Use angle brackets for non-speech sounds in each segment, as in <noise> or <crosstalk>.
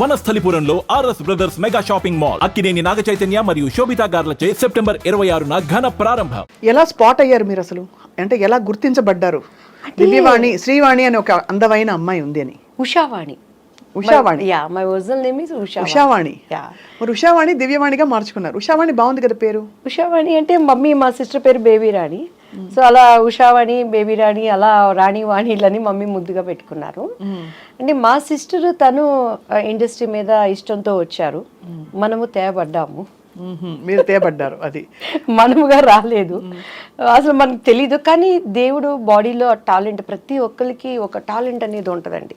వనస్థలిపురంలో RS Brothers mega shopping mall Akkineni Naga Chaitanya మరియు Sobhita గార్లచే September ఇరవై ఆరున ఘన ప్రారంభం. ఎలా స్పాట్ అయ్యారు మీరు అసలు? అంటే ఎలా గుర్తించబడ్డారు? దివ్యవాణి శ్రీవాణి అని ఒక అందమైన అమ్మాయి ఉంది అని. Ushavani. Ushavani? Yeah my original name is Usha Ushavani. Yeah మరి ఉషావాణి దివ్యవాణిగా మార్చుకున్నారు. ఉషావాణి బాగుంది కదా పేరు? ఉషావాణి అంటే మమ్మీ మా సిస్టర్ పేరు బేబీ రాణి. సో అలా ఉషావాణి బేబీ రాణి అలా రాణి వాణిలని మమ్మీ ముద్దుగా పెట్టుకున్నారు. అంటే మా సిస్టర్ తను ఇండస్ట్రీ మీద ఇష్టంతో వచ్చారు. మనము తేబడ్డాము. మీరు తేబడ్డారు అది. <laughs> మనముగా రాలేదు. అసలు మనకు తెలీదు కానీ దేవుడు బాడీలో టాలెంట్ ప్రతి ఒక్కరికి ఒక టాలెంట్ అనేది ఉంటుందండి.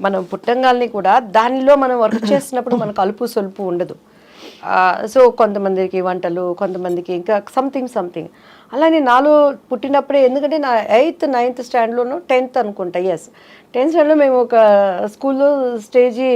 మనం పుట్టంగాల్ని కూడా దానిలో మనం వర్క్ చేసినప్పుడు మనకు అలుపు సొలుపు ఉండదు. సో కొంతమందికి వంటలు కొంతమందికి ఇంకా సంథింగ్ సంథింగ్ అలానే నాలో పుట్టినప్పుడే ఎందుకంటే నా ఎయిత్ నైన్త్ స్టాండ్లోనూ టెన్త్ అనుకుంటా ఎస్ టెన్త్ స్టాండ్లో మేము ఒక స్కూల్లో స్టేజీ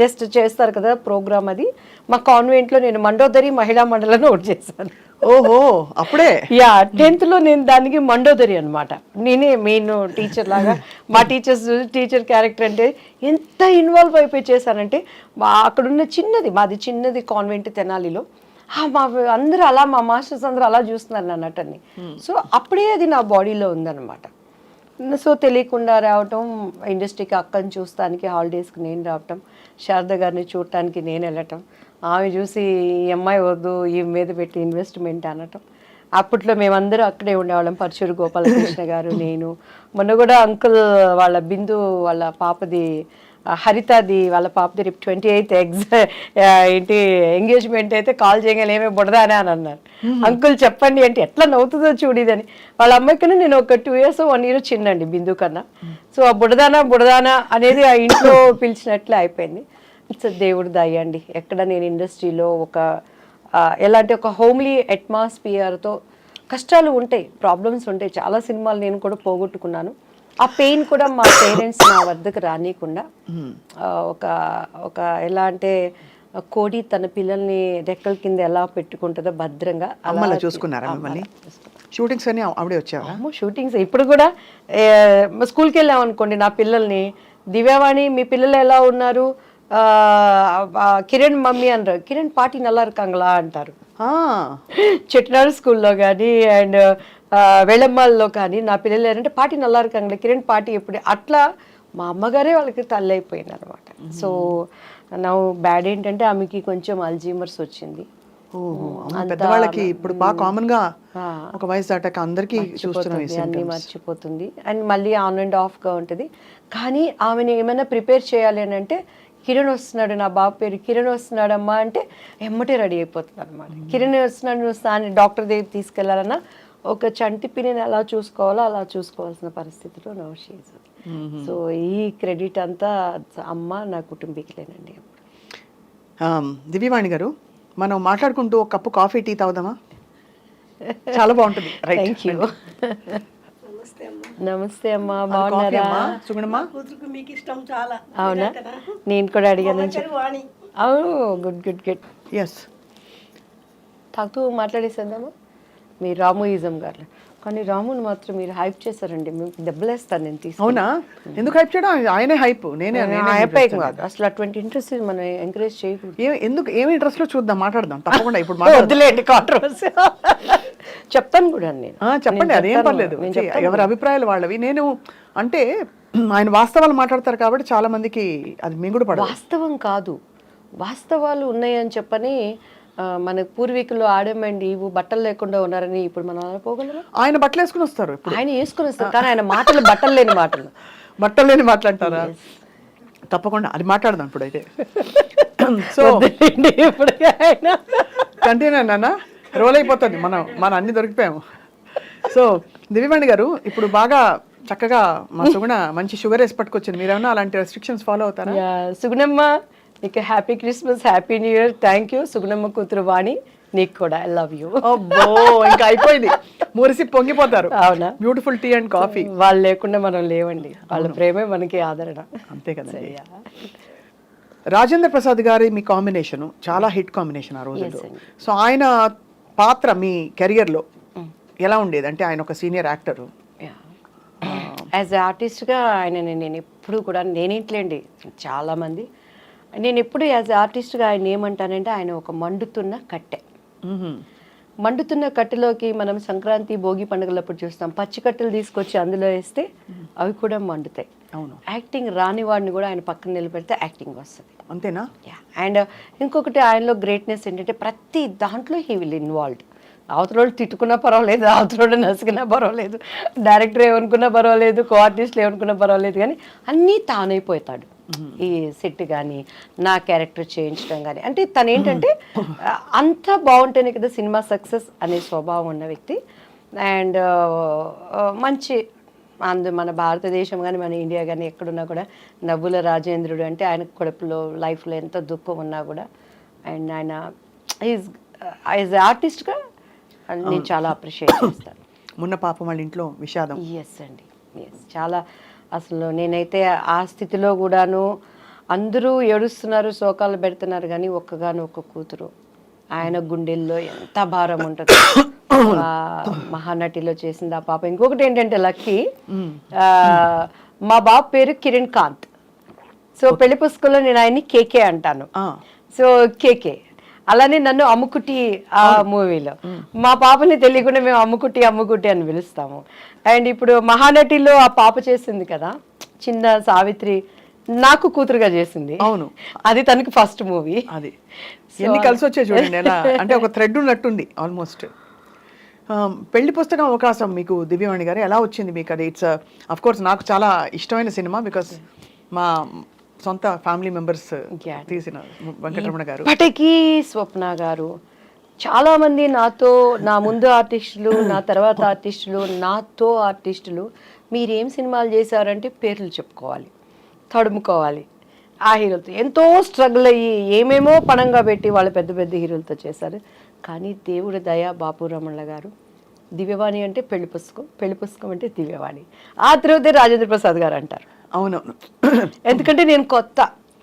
జస్ట్ చేస్తారు కదా ప్రోగ్రామ్ అది. మా కాన్వెంట్లో నేను మండోదరి మహిళా మండలిని ఒకటి చేశాను. ఓహో అప్పుడే? యా టెన్త్లో నేను దానికి మండోదరి అన్నమాట. నేనే మెయిన్ టీచర్ లాగా. మా టీచర్స్ టీచర్ క్యారెక్టర్ అంటే ఎంత ఇన్వాల్వ్ అయిపోయి చేశానంటే మా అక్కడున్న చిన్నది మాది చిన్నది కాన్వెంట్ తెనాలిలో. మా అందరూ అలా మా మాస్టర్స్ అందరూ అలా చూస్తున్నారు నా నటన్ని సో అప్పుడే అది నా బాడీలో ఉందన్నమాట. సో తెలియకుండా రావటం ఇండస్ట్రీకి అక్కని చూస్తానికి హాలిడేస్కి నేను రావటం శారద గారిని చూడటానికి నేను వెళ్ళటం ఆమె చూసి ఈ అమ్మాయి వద్దు ఈ మీద పెట్టి ఇన్వెస్ట్మెంట్ అనటం. అప్పట్లో మేమందరూ అక్కడే ఉండేవాళ్ళం పరశురు గోపాలకృష్ణ గారు <laughs> నేను. మొన్న కూడా అంకుల్ వాళ్ళ బిందు వాళ్ళ పాపది హరితది వాళ్ళ పాపది రేపు ట్వంటీ ఎయిత్ ఎగ్జ్ ఏంటి ఎంగేజ్మెంట్ అయితే కాల్ చేయగానే ఏమే బుడదానే అని అన్నారు. అంకుల్ చెప్పండి అంటే ఎట్లా నవ్వుతుందో చూడిదని వాళ్ళ అమ్మాయి కన్నా నేను ఒక టూ ఇయర్స్ వన్ ఇయర్ చిన్నండి బిందు కన్నా. సో ఆ బుడదానా బుడదానా అనేది ఆ ఇంట్లో పిలిచినట్లే అయిపోయింది. ఇట్స్ దేవుడు దయ్యండి ఎక్కడ నేను ఇండస్ట్రీలో ఒక ఎలాంటి ఒక హోమ్లీ అట్మాస్ఫియర్తో కష్టాలు ఉంటాయి ప్రాబ్లమ్స్ ఉంటాయి. చాలా సినిమాలు నేను కూడా పోగొట్టుకున్నాను. ఆ పెయిన్ కూడా మా పేరెంట్స్ నా వద్దకు రానియకుండా hmm. ఒక ఒక ఎలా అంటే కోడి తన పిల్లల్ని రెక్కల కింద ఎలా పెట్టుకుంటుందో భద్రంగా అమ్మలా చూసుకున్నారా మిమ్మల్ని? షూటింగ్స్ అని ఆవిడే వచ్చాము షూటింగ్స్ ఇప్పుడు కూడా స్కూల్కి వెళ్ళాం అనుకోండి నా పిల్లల్ని. దివ్యావాణి మీ పిల్లలు ఎలా ఉన్నారు? కిరణ్ మమ్మీ అన్నారు. కిరణ్ పాటి నల్లా ఇరుకాంగలా అంటారు. <laughs> చెట్నాడు స్కూల్లో కానీ అండ్ వెళమ్మాల్లో కానీ నా పిల్లలు ఏంటంటే పాటి నల్లా இருக்காங்களா కిరణ్ పాటి ఎప్పుడు అట్లా మా అమ్మగారే వాళ్ళకి తల్లి అయిపోయింది అనమాట సో నా బ్యాడ్ ఏంటంటే ఆమెకి కొంచెం అల్జీమర్స్ వచ్చింది ఓహో అవును, పెద్దవాళ్ళకి ఇప్పుడు బాగా కామన్ గా ఒక వయసు దాటాక అందరికీ చూస్తున్నాం ఈ మర్చిపోతుంది, అన్ని symptoms. మర్చిపోతుంది అండ్ మళ్ళీ ఆన్ అండ్ ఆఫ్గా ఉంటుంది కానీ ఆమెను ఏమైనా ప్రిపేర్ చేయాలి అని అంటే కిరణ్ వస్తున్నాడు నా బాబు పేరు కిరణ్ వస్తున్నాడమ్మా అంటే ఎమ్మటే రెడీ అయిపోతుంది అనమాట కిరణ్ వస్తున్నాడు నువ్వు స్థాని డాక్టర్ దగ్గర తీసుకెళ్లాలన్నా ఒక చంటి పిల్లని ఎలా చూసుకోవాలో అలా చూసుకోవాల్సిన పరిస్థితిలో నో షీజ్ సో ఈ క్రెడిట్ అంతా అమ్మ నా కుటుంబీకులేనండి ఆమ్, దివ్యవాణి గారు మనం మాట్లాడుకుంటూ ఒక కప్పు కాఫీ టీ తాగుదామా? చాలా బాగుంటుంది. థ్యాంక్ యూ నమస్తే అమ్మా. బాగున్నారా? కూతురుకు మీకు ఇష్టం చాలా. అవునా? నేను కూడా అడిగాను అవును గుడ్ గుడ్ గుడ్ ఎస్ తాగుతూ మాట్లాడేసేద్దామా మీ రాముయిజం గారు కానీ రాముని మాత్రం మీరు హైప్ చేశారండి. మీకు దెబ్బలేస్తాను నేను తీసుకుని. అవునా? ఎందుకు హైప్ చేయడం? ఆయనే హైప్ నేనే అయిపోయాక కాదు. అసలు అటువంటి ఇంట్రెస్ట్ మనం ఎంకరేజ్ చేయకూడదు. ఏ- ఎందుకు ఏమి ఇంట్రెస్ట్లో చూద్దాం మాట్లాడదాం. తప్పకుండా ఇప్పుడు <laughs> వద్దులేండి కాంట్రవర్సీ చెప్తాను కూడా నేను. ఆ, చెప్పండి అదేం. పర్లేదు. ఎవరి అభిప్రాయాలు వాళ్ళవి. నేను అంటే ఆయన వాస్తవాలు మాట్లాడతారు కాబట్టి చాలా మందికి అది మింగుడు పడదు. వాస్తవం కాదు. వాస్తవాలు ఉన్నాయని చెప్పని మన పూర్వీకులు ఆడమండి ఇవి బట్టలు లేకుండా ఉన్నారని ఇప్పుడు మనం అనుకోగలరా ఆయన బట్టలు వేసుకుని వస్తారు ఆయన వేసుకుని వస్తారు కానీ ఆయన మాటలు బట్టలు లేని మాటలు. <laughs> బట్టలు లేని మాట్లాడతారా తప్పకుండా అది మాట్లాడదాం ఇప్పుడైతే <laughs> సో ఇప్పుడు కంటిన్యూ నాన్న రోల్ అయిపోతుంది మనం మనం అన్ని దొరికిపోయాము. సో దివ్యవాణి గారు ఇప్పుడు బాగా చక్కగా మా సుగుణ మంచి షుగర్ వేసి పట్టుకొచ్చింది. మీరేమన్నా అలాంటి రెస్ట్రిక్షన్స్ ఫాలో అవుతారా? సుగుణమ్మ నీకు happy Christmas happy new year. Thank you Sugunamma కూతురు వాణి. నీకు కూడా ఐ లవ్ యూ అబ్బో ఇంకా అయిపోయింది. మురిసి పొంగిపోతారు. అవునా? బ్యూటిఫుల్ టీ అండ్ కాఫీ వాళ్ళు లేకుండా మనం లేవండి. వాళ్ళ ప్రేమే మనకి ఆదరణ. అంతే కదండి. రాజేంద్ర ప్రసాద్ గారి మీ కాంబినేషన్ చాలా హిట్ కాంబినేషన్ ఆ రోజుల్లో. సో ఆయన పాత్ర మీ కెరియర్లో ఎలా ఉండేది? అంటే ఆయన ఒక సీనియర్ యాక్టర్. యాజ్ ఆర్టిస్ట్గా ఆయన నేను ఎప్పుడు కూడా నేనేంట్లేండి. చాలామంది నేను ఎప్పుడు యాజ్ ఆర్టిస్ట్గా ఆయన ఏమంటానంటే ఆయన ఒక మండుతున్న కట్టె. మండుతున్న కట్టెలోకి మనం సంక్రాంతి భోగి పండుగలప్పుడు చూస్తాం. పచ్చి కట్టెలు తీసుకొచ్చి అందులో వేస్తే అవి కూడా మండుతాయి. అవును. యాక్టింగ్ రాని వాడిని కూడా ఆయన పక్కన నిలబెడితే యాక్టింగ్ వస్తుంది. అంతేనా? అండ్ ఇంకొకటి ఆయనలో గ్రేట్నెస్ ఏంటంటే ప్రతి దాంట్లో హీ విల్ ఇన్వాల్వ్డ్. అవతల తిట్టుకున్నా పర్వాలేదు అవతల నసికినా పర్వాలేదు డైరెక్టర్ ఏమనుకున్నా పర్వాలేదు కో ఆర్టిస్ట్లు ఏమనుకున్నా పర్వాలేదు కానీ అన్నీ తానైపోతాడు. ఈ సెట్ కానీ నా క్యారెక్టర్ చేయించడం కానీ అంటే తను ఏంటంటే అంతా బాగుంటేనే కదా సినిమా సక్సెస్ అనే స్వభావం ఉన్న వ్యక్తి. అండ్ మంచి అందు మన భారతదేశం కానీ మన ఇండియా కానీ ఎక్కడున్నా కూడా నవ్వుల రాజేంద్రుడు అంటే ఆయన కడుపులో లైఫ్లో ఎంత దుఃఖం ఉన్నా కూడా. అండ్ ఆయన ఈజ్ యాజ్ ఆర్టిస్ట్గా నేను చాలా అప్రిషియేట్ చేస్తాను. <clears throat> మొన్న పాపం వాళ్ళ ఇంట్లో విషాదం. ఎస్ అండి. ఎస్ చాలా అసలు నేనైతే ఆ స్థితిలో కూడాను అందరూ ఏడుస్తున్నారు శోకాలు పెడుతున్నారు కానీ ఒక్కగాను ఒక్క కూతురు. ఆయన గుండెల్లో ఎంత భారం ఉంటుంది. ఆ మహానటిలో చేసింది ఆ పాప. ఇంకొకటి ఏంటంటే లక్కీ ఆ, మా బాబు పేరు కిరణ్ కాంత్. సో పెళ్ళి పుస్తకంలో నేను ఆయన్ని కేకే అంటాను. So KK. అలానే నన్ను అమ్ముకుటి ఆ మూవీలో. మా పాపని తెలియకుండా మేము అమ్ముకుటి అమ్ముకుటి అని పిలుస్తాము. అండ్ ఇప్పుడు మహానటిలో ఆ పాప చేసింది కదా చిన్న సావిత్రి నాకు కూతురుగా చేసింది. అవును. అది తనకి ఫస్ట్ మూవీ అది. ఎన్ని కలిసి వచ్చాయి చూడండి ఎలా? <laughs> అంటే ఒక థ్రెడ్ ఉన్నట్టుంది ఆల్మోస్ట్ పెళ్ళి పుస్తకం అవకాశం మీకు దివ్యవాణి గారు ఎలా వచ్చింది మీకు అది? ఇట్స్ అఫ్ కోర్స్ నాకు చాలా ఇష్టమైన సినిమా బికాస్ మా సొంత ఫ్యామిలీ మెంబర్స్. తీసిన వెంకటరమణ గారు. ఇప్పటికీ స్వప్న గారు. చాలా మంది నాతో నా ముందు ఆర్టిస్టులు నా తర్వాత ఆర్టిస్టులు నాతో ఆర్టిస్టులు మీరేం సినిమాలు చేశారంటే పేర్లు చెప్పుకోవాలి తడుముకోవాలి. ఆ హీరోలతో ఎంతో స్ట్రగుల్ అయ్యి ఏమేమో పణంగా పెట్టి వాళ్ళు పెద్ద పెద్ద హీరోలతో చేశారు. కానీ దేవుడి దయ బాపు రమణ గారు. దివ్యవాణి అంటే పెళ్ళి పుస్తకం పెళ్ళి పుస్తకం అంటే దివ్యవాణి. ఆ తర్వాతే రాజేంద్ర ప్రసాద్ గారు అంటారు. అవునవును ఎందుకంటే నేను కొత్త.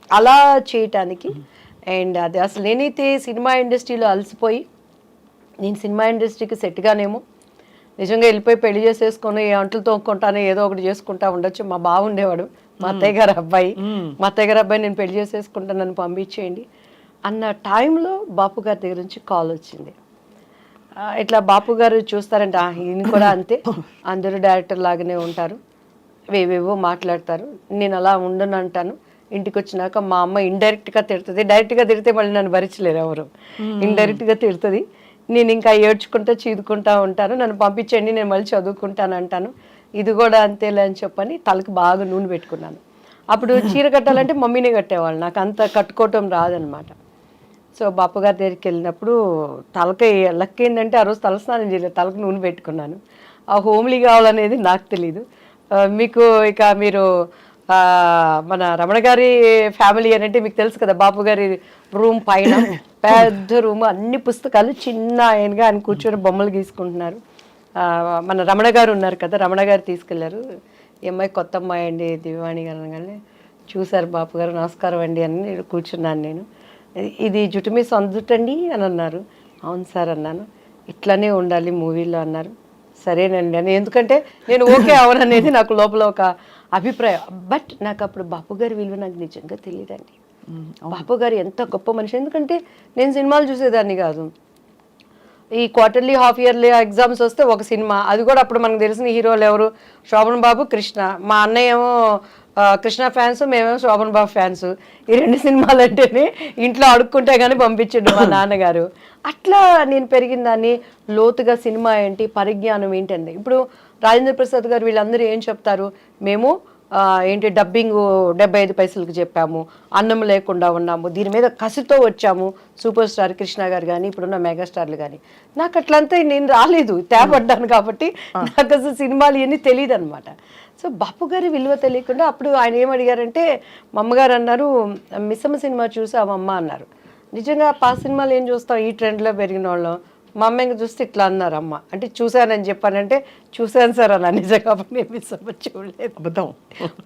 అలా చేయటానికి అండ్ అది అసలు నేనైతే సినిమా ఇండస్ట్రీలో అలసిపోయి నేను సినిమా ఇండస్ట్రీకి సెట్గానేమో నిజంగా వెళ్ళిపోయి పెళ్ళి చేసేసుకొని ఏ అంట్లు తోక్కుంటాను ఏదో ఒకటి చేసుకుంటా ఉండొచ్చు. మా బావ ఉండేవాడు మా అత్తయ్య గారు అబ్బాయి. మా అత్తయ్య గారు అబ్బాయి నేను పెళ్ళి చేసేసుకుంటాను నన్ను పంపించేయండి అన్న టైంలో బాపు గారి దగ్గర నుంచి కాల్ వచ్చింది. ఇట్లా బాపు గారు చూస్తారంటే "ఆ, ఈయన కూడా అంతే. <laughs> అందరూ డైరెక్టర్ లాగానే ఉంటారు. వేవేవో మాట్లాడతారు. నేను అలా ఉండను అంటాను. ఇంటికి వచ్చినాక మా అమ్మ ఇండైరెక్ట్గా తిడుతుంది. డైరెక్ట్గా తిడితే మళ్ళీ నన్ను భరించలేరు ఎవరు. ఇండైరెక్ట్గా తిడుతుంది. నేను ఇంకా ఏడ్చుకుంటా చీదుకుంటా ఉంటాను. నన్ను పంపించండి నేను మళ్ళీ చదువుకుంటాను అంటాను. ఇది కూడా అంతేలే అని చెప్పని తలకి బాగా నూనె పెట్టుకున్నాను. అప్పుడు చీర కట్టాలంటే మమ్మీనే కట్టేవాళ్ళు. నాకు అంత కట్టుకోవటం రాదనమాట. సో బాపు గారి దగ్గరికి వెళ్ళినప్పుడు తలకి లక్ ఏంటంటే ఆ రోజు తలస్నానం చేయలేదు. తలకు నూనె పెట్టుకున్నాను. ఆ హోమ్లీ కావాలనేది నాకు తెలీదు. ఆ, మీకు ఇక మీరు మన రమణ గారి ఫ్యామిలీ అని అంటే మీకు తెలుసు కదా బాపు గారి రూమ్ పైన <laughs> పెద్ద రూమ్ అన్ని పుస్తకాలు చిన్న ఆయనగా ఆయన కూర్చొని బొమ్మలు గీసుకుంటున్నారు. మన రమణ గారు ఉన్నారు కదా రమణ గారు తీసుకెళ్ళారు. ఈ అమ్మాయి కొత్త అమ్మాయి అండి దివ్యవాణి గారు అనగానే చూశారు బాపు గారు నమస్కారం అండి అని నేను కూర్చున్నాను నేను. ఇది- జుట్టు మీ సొంత జుట్టు అండి అని అన్నారు. అవును సార్ అన్నాను. ఇట్లానే ఉండాలి మూవీలో అన్నారు. సరేనండి అని. ఎందుకంటే నేను ఓకే అవననేది నాకు లోపల ఒక అభిప్రాయం. బట్ నాకు అప్పుడు బాపు గారి విలువ నాకు నిజంగా తెలియదండి బాపు గారు ఎంత గొప్ప మనిషి. ఎందుకంటే నేను సినిమాలు చూసేదాన్ని కాదు. ఈ క్వార్టర్లీ హాఫ్ ఇయర్లీ ఎగ్జామ్స్ వస్తే ఒక సినిమా. అది కూడా అప్పుడు మనకు తెలిసిన హీరోలు ఎవరు? శోభన్ బాబు కృష్ణ. మా అన్నయ్య ఏమో ఆ, కృష్ణ ఫ్యాన్స్ మేమేమో శోభన్ బాబు ఫ్యాన్స్. ఈ రెండు సినిమాలు అంటేనే ఇంట్లో అడుక్కుంటే కానీ పంపించండు మా నాన్నగారు. అట్లా నేను పెరిగిన దాన్ని లోతుగా సినిమా ఏంటి పరిజ్ఞానం ఏంటండి ఇప్పుడు రాజేంద్ర ప్రసాద్ గారు వీళ్ళందరూ ఏం చెప్తారు? మేము ఏంటి డబ్బింగ్ డెబ్బై ఐదు పైసలకు చెప్పాము అన్నం లేకుండా ఉన్నాము దీని మీద కసితో వచ్చాము సూపర్ స్టార్ కృష్ణ గారు కానీ ఇప్పుడున్న మెగాస్టార్లు కానీ నాకు అట్లంతా నేను రాలేదు తేపడ్డాను కాబట్టి నాకు అసలు సినిమాలు ఇవన్నీ తెలియదు అనమాట సో బాపు గారి విలువ తెలియకుండా అప్పుడు ఆయన ఏం అడిగారంటే మా అమ్మగారు అన్నారు మిస్సమ్మ సినిమా చూసావమ్మ అన్నారు. నిజంగా పా సినిమాలు ఏం చూస్తాం ఈ ట్రెండ్లో పెరిగిన వాళ్ళం. మా అమ్మ ఇంకా చూస్తే ఇట్లా అన్నారు అమ్మ. అంటే చూశానని చెప్పానంటే చూశాను సార్ అలా నిజంగా నేను మిస్సమ్మ చూడలేదు. అబద్ధం.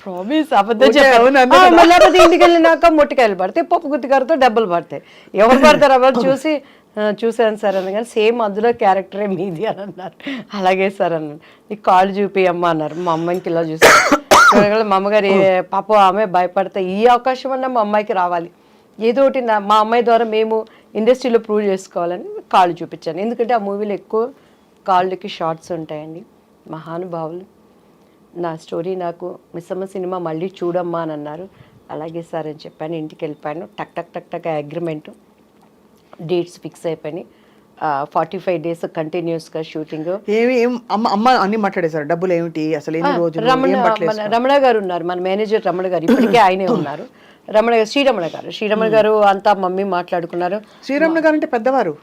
ప్రామిస్ అబద్ధం చెప్పాను. ఆ, లేకపోతే ఇంటికి వెళ్ళినాక మొట్టికాయలు పడతాయి పప్పు గుత్తికారుతో డబ్బులు పడతాయి. ఎవరు పడతారు? <laughs> ఎవరు చూసి "ఆ, చూశాను సార్ అని కానీ సేమ్ అందులో క్యారెక్టరే మీది అని అన్నారు. అలాగే సార్ అన్నాను నీకు కాళ్ళు చూపి అమ్మ అన్నారు. మా అమ్మాయికి ఇలా చూసాను మా అమ్మగారు పాప ఆమె భయపడతా ఈ అవకాశం అన్నా మా అమ్మాయికి రావాలి. ఏదో ఒకటి నా మా అమ్మాయి ద్వారా మేము ఇండస్ట్రీలో ప్రూవ్ చేసుకోవాలని కాళ్ళు చూపించాను. ఎందుకంటే ఆ మూవీలో ఎక్కువ కాళ్ళకి షార్ట్స్ ఉంటాయండి. మహానుభావులు. నా స్టోరీ నాకు మిస్సమ్మ సినిమా మళ్ళీ చూడమ్మా అని అన్నారు. అలాగే సార్ అని చెప్పాను. ఇంటికి వెళ్ళిపోయాను. టక్ టక్ టక్ టక్ అగ్రిమెంట్. డేట్స్ ఫిక్స్ అయిపోయినాయి. ఫార్టీ ఫైవ్ డేస్ కంటిన్యూస్గా షూటింగ్ ఏమి ఏం అమ్మ అన్ని మాట్లాడేశారు డబ్బులు ఏమిటి అసలు రమణ రమణ గారు ఉన్నారు మన మేనేజర్ రమణ గారు. ఇప్పటికే ఆయనే ఉన్నారు. రమణ గారు శ్రీరమణ గారు. శ్రీరమణ గారు అంతా మమ్మీ మాట్లాడుకున్నారు. శ్రీరమణ గారు అంటే పెద్దవారు?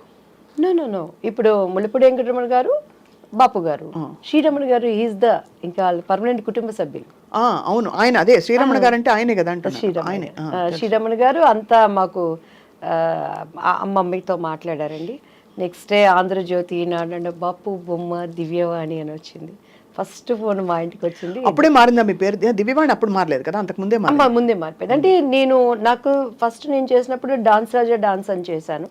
నో నో నో ఇప్పుడు ముళ్ళపూడి వెంకటరమణ గారు బాపు గారు. శ్రీరమణ గారు ఈజ్ ద ఇంకా పర్మనెంట్ కుటుంబ సభ్యులు. అవును ఆయన అదే. శ్రీరమణ గారు అంటే ఆయనే కదా అంటున్నా. శ్రీరమణ గారు అంతా మాకు మమ్మీతో మాట్లాడారండి. నెక్స్ట్ డే ఆంధ్రజ్యోతి ఈనాడు బాపు బొమ్మ దివ్యవాణి అని వచ్చింది. ఫస్ట్ ఫోన్ మా ఇంటికి వచ్చింది. అప్పుడే మారిందా మీ పేరు? దివ్యవాణి అప్పుడు మారలేదు కదా? అంతకు ముందే ముందే మారిపోయింది. అంటే నేను నాకు ఫస్ట్ నేను చేసినప్పుడు డాన్స్ రాజా డాన్స్ అని చేశాను.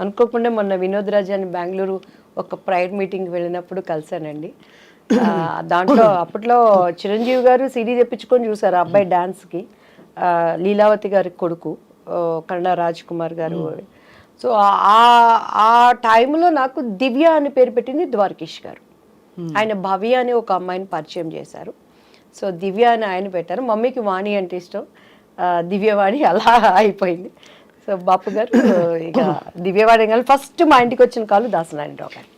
అనుకోకుండా మొన్న వినోద్ రాజా అని బెంగళూరు ఒక ప్రైవేట్ మీటింగ్ వెళ్ళినప్పుడు కలిశానండి. దాంట్లో అప్పట్లో చిరంజీవి గారు సిడీ తెప్పించుకొని చూసారు అబ్బాయి డాన్స్కి. లీలావతి గారి కొడుకు. కన్నడ రాజ్ కుమార్ గారు. సో ఆ ఆ టైంలో నాకు దివ్య అని పేరు పెట్టింది ద్వారకేష్ గారు. ఆయన భవ్య అని ఒక అమ్మాయిని పరిచయం చేశారు. సో దివ్య అని ఆయన పెట్టారు. మమ్మీకి వాణి అంటే ఇష్టం. దివ్యవాణి అలా అయిపోయింది. సో బాపు గారు ఇక <coughs> దివ్యవాణి కానీ ఫస్ట్ మా ఇంటికి వచ్చిన కాలు దాసనారాయణరావు గారు.